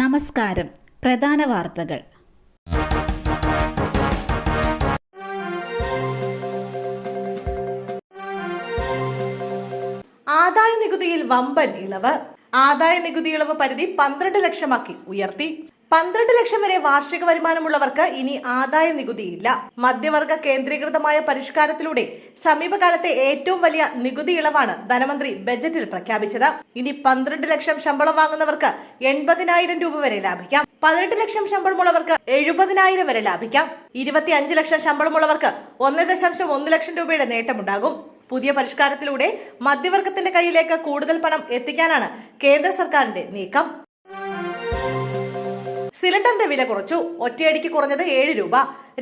നമസ്കാരം. പ്രധാന വാർത്തകൾ. ആദായ നികുതിയിൽ വമ്പൻ ഇളവ്. ആദായ നികുതി ഇളവ് പരിധി പന്ത്രണ്ട് ലക്ഷമാക്കി ഉയർത്തി. പന്ത്രണ്ട് ലക്ഷം വരെ വാർഷിക വരുമാനമുള്ളവർക്ക് ഇനി ആദായ നികുതിയില്ല. മധ്യവർഗ കേന്ദ്രീകൃതമായ പരിഷ്കാരത്തിലൂടെ സമീപകാലത്തെ ഏറ്റവും വലിയ നികുതി ഇളവാണ് ധനമന്ത്രി ബജറ്റിൽ പ്രഖ്യാപിച്ചത്. ഇനി പന്ത്രണ്ട് ലക്ഷം ശമ്പളം വാങ്ങുന്നവർക്ക് എൺപതിനായിരം രൂപ വരെ ലാഭിക്കാം. പതിനെട്ട് ലക്ഷം ശമ്പളമുള്ളവർക്ക് എഴുപതിനായിരം വരെ ലാഭിക്കാം. ഇരുപത്തി അഞ്ച് ലക്ഷം ശമ്പളമുള്ളവർക്ക് ഒന്ന് ദശാംശം ഒന്ന് ലക്ഷം രൂപയുടെ നേട്ടമുണ്ടാകും. പുതിയ പരിഷ്കാരത്തിലൂടെ മധ്യവർഗത്തിന്റെ കയ്യിലേക്ക് കൂടുതൽ പണം എത്തിക്കാനാണ് കേന്ദ്ര സർക്കാരിന്റെ നീക്കം. സിലിണ്ടറിന്റെ വില കുറച്ചു. ഒറ്റയടിക്ക് കുറഞ്ഞത് ഏഴ് രൂപ.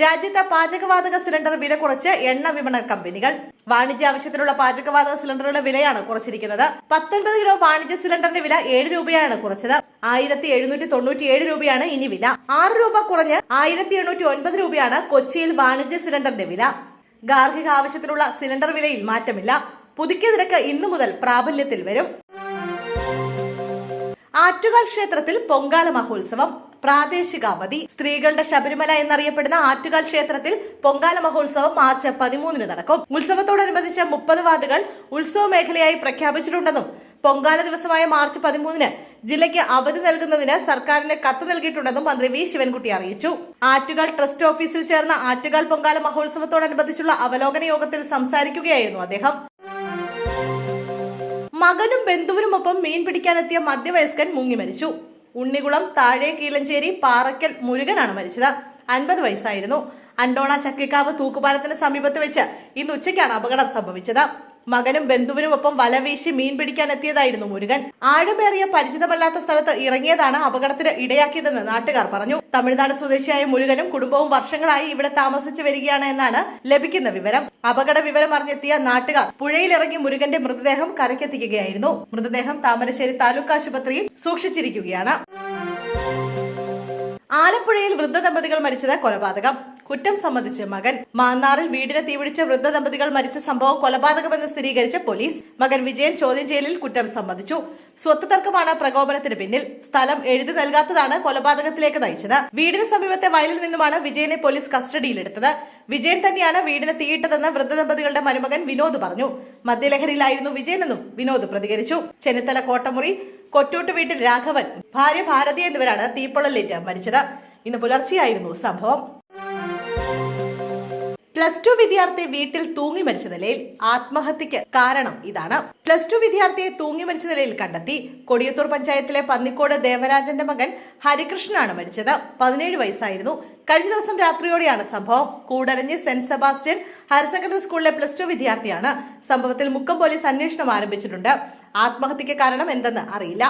രാജ്യത്തെ പാചകവാതക സിലിണ്ടർ വില കുറച്ച് എണ്ണ വിപണന കമ്പനികൾ. വാണിജ്യ ആവശ്യത്തിനുള്ള പാചകവാതക സിലിണ്ടറുകളുടെ വിലയാണ് കുറച്ചിരിക്കുന്നത്. പത്തൊൻപത് കിലോ വാണിജ്യ സിലിണ്ടറിന്റെ വില ഏഴ് രൂപയാണ് കുറച്ചത്. ആയിരത്തി എഴുന്നൂറ്റി തൊണ്ണൂറ്റി ഏഴ് രൂപയാണ് ഇനി വില. ആറ് രൂപ കുറഞ്ഞ് ആയിരത്തി എണ്ണൂറ്റി ഒൻപത് രൂപയാണ് കൊച്ചിയിൽ വാണിജ്യ സിലിണ്ടറിന്റെ വില. ഗാർഹിക ആവശ്യത്തിനുള്ള സിലിണ്ടർ വിലയിൽ മാറ്റമില്ല. പുതുക്കിയ നിരക്ക് ഇന്നു മുതൽ പ്രാബല്യത്തിൽ വരും. ആറ്റുകാൽ ക്ഷേത്രത്തിൽ പൊങ്കാല മഹോത്സവം. പ്രാദേശിക അവധി സ്ത്രീകളുടെ ശബരിമല എന്നറിയപ്പെടുന്ന ആറ്റുകാൽ ക്ഷേത്രത്തിൽ പൊങ്കാല മഹോത്സവം മാർച്ച് പതിമൂന്നിന് നടക്കും. ഉത്സവത്തോടനുബന്ധിച്ച് മുപ്പത് വാർഡുകൾ ഉത്സവ മേഖലയായി പ്രഖ്യാപിച്ചിട്ടുണ്ടെന്നും പൊങ്കാല ദിവസമായ മാർച്ച് പതിമൂന്നിന് ജില്ലയ്ക്ക് അവധി നൽകുന്നതിന് സർക്കാരിന് കത്ത് നൽകിയിട്ടുണ്ടെന്നും മന്ത്രി വി. ശിവൻകുട്ടി അറിയിച്ചു. ആറ്റുകാൽ ട്രസ്റ്റ് ഓഫീസിൽ ചേർന്ന ആറ്റുകാൽ പൊങ്കാല മഹോത്സവത്തോടനുബന്ധിച്ചുള്ള അവലോകന യോഗത്തിൽ സംസാരിക്കുകയായിരുന്നു അദ്ദേഹം. മകനും ബന്ധുവിനുമൊപ്പം മീൻ പിടിക്കാനെത്തിയ മധ്യവയസ്കൻ മുങ്ങി മരിച്ചു. ഉണ്ണികുളം താഴെ കീഴഞ്ചേരി പാറക്കൽ മുരുകനാണ് മരിച്ചത്. അൻപത് വയസ്സായിരുന്നു. അണ്ടോണ ചക്കിക്കാവ് തൂക്കുപാലത്തിന് സമീപത്ത് വെച്ച് ഇന്ന് ഉച്ചയ്ക്കാണ് അപകടം സംഭവിച്ചത്. മകനും ബന്ധുവിനുമൊപ്പം വല വീശി മീൻ പിടിക്കാൻ എത്തിയതായിരുന്നു മുരുകൻ. ആഴമേറിയ പരിചിതമല്ലാത്ത സ്ഥലത്ത് ഇറങ്ങിയതാണ് അപകടത്തിന് ഇടയാക്കിയതെന്ന് നാട്ടുകാർ പറഞ്ഞു. തമിഴ്നാട് സ്വദേശിയായ മുരുകനും കുടുംബവും വർഷങ്ങളായി ഇവിടെ താമസിച്ചു വരികയാണ് എന്നാണ് ലഭിക്കുന്ന വിവരം. അപകട വിവരം അറിഞ്ഞെത്തിയ നാട്ടുകാർ പുഴയിലിറങ്ങി മുരുകന്റെ മൃതദേഹം കരയ്ക്കെത്തിക്കുകയായിരുന്നു. മൃതദേഹം താമരശ്ശേരി താലൂക്ക് ആശുപത്രിയിൽ സൂക്ഷിച്ചിരിക്കുകയാണ്. ആലപ്പുഴയിൽ വൃദ്ധ ദമ്പതികൾ മരിച്ചത് കൊലപാതകം. കുറ്റം സംബന്ധിച്ച് മകൻ. മാന്നാറിൽ വീടിന് തീപിടിച്ച വൃദ്ധ ദമ്പതികൾ മരിച്ച സംഭവം കൊലപാതകമെന്ന് സ്ഥിരീകരിച്ച പോലീസ്. മകൻ വിജയൻ ചോദ്യം ചെയ്യലിൽ കുറ്റം സമ്മതിച്ചു. സ്വത്ത് തർക്കമാണ് പ്രകോപനത്തിന് പിന്നിൽ. സ്ഥലം എഴുതി നൽകാത്തതാണ് കൊലപാതകത്തിലേക്ക് നയിച്ചത്. വീടിന് സമീപത്തെ വയലിൽ നിന്നുമാണ് വിജയനെ പോലീസ് കസ്റ്റഡിയിലെടുത്തത്. വിജയൻ തന്നെയാണ് വീടിന് തീയിട്ടതെന്ന് വൃദ്ധ ദമ്പതികളുടെ മരുമകൻ വിനോദ് പറഞ്ഞു. മദ്യലഹരിയിലായിരുന്നു വിജയനെന്നും വിനോദ് പ്രതികരിച്ചു. ചെന്നിത്തല കോട്ടമുറി കൊട്ടൂട്ട് വീട്ടിൽ രാഘവൻ ഭാര്യ ഭാരതി എന്നിവരാണ് തീപ്പൊള്ളലേറ്റ് മരിച്ചത്. ഇന്ന് പുലർച്ചെയായിരുന്നു സംഭവം. പ്ലസ് ടു വിദ്യാർത്ഥി വീട്ടിൽ തൂങ്ങി മരിച്ച നിലയിൽ ആത്മഹത്യക്ക് കാരണം ഇതാണ്. പ്ലസ് ടു വിദ്യാർത്ഥിയെ തൂങ്ങി മരിച്ച നിലയിൽ കണ്ടെത്തി കൊടിയത്തൂർ പഞ്ചായത്തിലെ പന്നിക്കോട് ദേവരാജന്റെ മകൻ ഹരികൃഷ്ണനാണ് മരിച്ചത്. പതിനേഴ് വയസ്സായിരുന്നു. കഴിഞ്ഞ ദിവസം രാത്രിയോടെയാണ് സംഭവം. Koodaranji Saint Sebastian higher secondary സ്കൂളിലെ പ്ലസ് ടു വിദ്യാർത്ഥിയാണ് സംഭവത്തിൽ മുക്കം പോലീസ് അന്വേഷണം ആരംഭിച്ചിട്ടുണ്ട്. ആത്മഹത്യക്ക് കാരണം എന്തെന്ന് അറിയില്ല.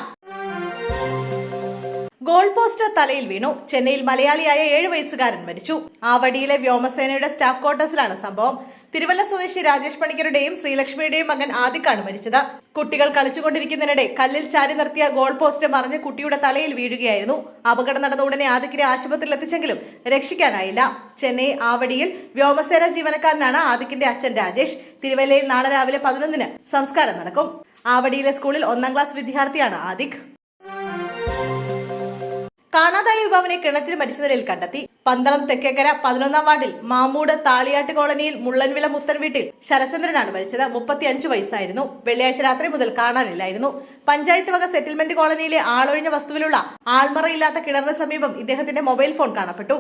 ഗോൾ പോസ്റ്റ് തലയിൽ വീണു. ചെന്നൈയിൽ മലയാളിയായ ഏഴ് വയസ്സുകാരൻ മരിച്ചു. ആവടിയിലെ വ്യോമസേനയുടെ സ്റ്റാഫ് ക്വാർട്ടേഴ്സിലാണ് സംഭവം. തിരുവല്ല സ്വദേശി രാജേഷ് പണിക്കരുടെയും ശ്രീലക്ഷ്മിയുടെയും മകൻ ആദിക്കാണ് മരിച്ചത്. കുട്ടികൾ കളിച്ചുകൊണ്ടിരിക്കുന്നതിനിടെ കല്ലിൽ ചാരി നിർത്തിയ ഗോൾ പോസ്റ്റ് മറിഞ്ഞ് കുട്ടിയുടെ തലയിൽ വീഴുകയായിരുന്നു. അപകടം നടന്ന ഉടനെ ആദിക്കിനെ ആശുപത്രിയിൽ എത്തിച്ചെങ്കിലും രക്ഷിക്കാനായില്ല. ചെന്നൈ ആവടിയിൽ വ്യോമസേന ജീവനക്കാരനാണ് ആദിക്കിന്റെ അച്ഛൻ രാജേഷ്. തിരുവല്ലയിൽ നാളെ രാവിലെ പതിനൊന്നിന് സംസ്കാരം നടക്കും. ആവടിയിലെ സ്കൂളിൽ ഒന്നാം ക്ലാസ് വിദ്യാർത്ഥിയാണ് ആദിക്. കാണാതായ യുവാവിനെ കിണറ്റിൽ മരിച്ച നിലയിൽ കണ്ടെത്തി. പന്തളം തെക്കേക്കര പതിനൊന്നാം വാർഡിൽ മാമൂട് താളിയാട്ട് കോളനിയിൽ മുള്ളൻവിള മുത്തൻ വീട്ടിൽ ശരചന്ദ്രനാണ് മരിച്ചത്. മുപ്പത്തിയഞ്ച് വയസ്സായിരുന്നു. വെള്ളിയാഴ്ച രാത്രി മുതൽ കാണാനില്ലായിരുന്നു. പഞ്ചായത്ത് വക സെറ്റിൽമെന്റ് കോളനിയിലെ ആളൊഴിഞ്ഞ വസ്തുവിലുള്ള ആൾമറയില്ലാത്ത കിണറിന് സമീപം ഇദ്ദേഹത്തിന്റെ മൊബൈൽ ഫോൺ കാണപ്പെട്ടു.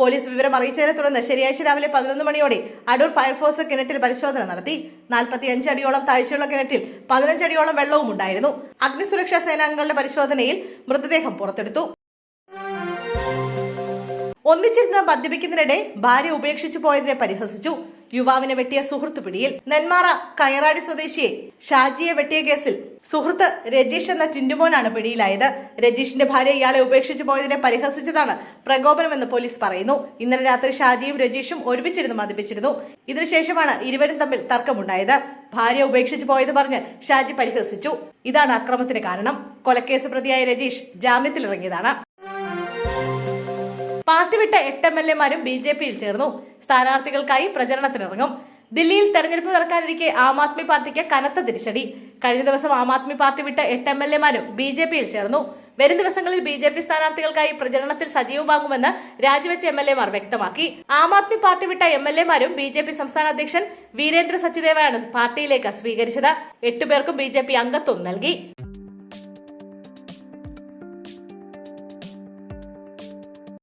പോലീസ് വിവരം അറിയിച്ചതിനെ തുടർന്ന് ശനിയാഴ്ച രാവിലെ പതിനൊന്ന് മണിയോടെ അടൂർ ഫയർഫോഴ്സ് കിണറ്റിൽ പരിശോധന നടത്തി. നാൽപ്പത്തിയഞ്ച് അടിയോളം താഴ്ചയുള്ള കിണറ്റിൽ പതിനഞ്ചടിയോളം വെള്ളവും ഉണ്ടായിരുന്നു. അഗ്നിസുരക്ഷാ സേനാംഗങ്ങളുടെ പരിശോധനയിൽ മൃതദേഹം പുറത്തെടുത്തു. ഒന്നിച്ചിരുന്ന് മദ്യപിക്കുന്നതിനിടെ ഭാര്യ ഉപേക്ഷിച്ചു പോയതിനെ പരിഹസിച്ചു. യുവാവിനെ വെട്ടിയ സുഹൃത്ത് പിടിയിൽ. നെന്മാറ കയറാടി സ്വദേശിയെ ഷാജിയെ വെട്ടിയ കേസിൽ സുഹൃത്ത് രജീഷ് എന്ന ടിൻഡുമോനാണ് പിടിയിലായത്. രജീഷിന്റെ ഭാര്യ ഇയാളെ ഉപേക്ഷിച്ചു പോയതിനെ പരിഹസിച്ചതാണ് പ്രകോപനമെന്ന് പോലീസ് പറയുന്നു. ഇന്നലെ രാത്രി ഷാജിയും രജീഷും ഒരുമിച്ചിരുന്ന് മദ്യപിച്ചിരുന്നു. ഇതിനുശേഷമാണ് ഇരുവരും തമ്മിൽ തർക്കമുണ്ടായത്. ഭാര്യ ഉപേക്ഷിച്ചു പോയത് പറഞ്ഞ് ഷാജി പരിഹസിച്ചു. ഇതാണ് അക്രമത്തിന് കാരണം. കൊലക്കേസ് പ്രതിയായ രജീഷ് ജാമ്യത്തിലിറങ്ങിയതാണ്. പാർട്ടി വിട്ട എട്ട് എം എൽ എമാരും ബി ജെ പിയിൽ ചേർന്നു. സ്ഥാനാർത്ഥികൾക്കായി പ്രചരണത്തിനിറങ്ങും. ദില്ലിയിൽ തെരഞ്ഞെടുപ്പ് നടക്കാനിരിക്കെ ആം ആദ്മി പാർട്ടിക്ക് കനത്ത തിരിച്ചടി. കഴിഞ്ഞ ദിവസം ആം ആദ്മി പാർട്ടി വിട്ട എട്ട് എം എൽ എമാരും ബി ജെ പിയിൽ ചേർന്നു. വരും ദിവസങ്ങളിൽ ബി ജെ പി സ്ഥാനാർത്ഥികൾക്കായി പ്രചരണത്തിൽ സജീവമാകുമെന്ന് രാജിവെച്ച എം എൽ എമാർ വ്യക്തമാക്കി. ആം ആദ്മി പാർട്ടി വിട്ട എം എൽ എമാരും ബി ജെ പി സംസ്ഥാന അധ്യക്ഷൻ വീരേന്ദ്ര സച്ചിദേവയാണ് പാർട്ടിയിലേക്ക് സ്വീകരിച്ചത്. എട്ടുപേർക്കും ബി ജെ പി അംഗത്വം നൽകി.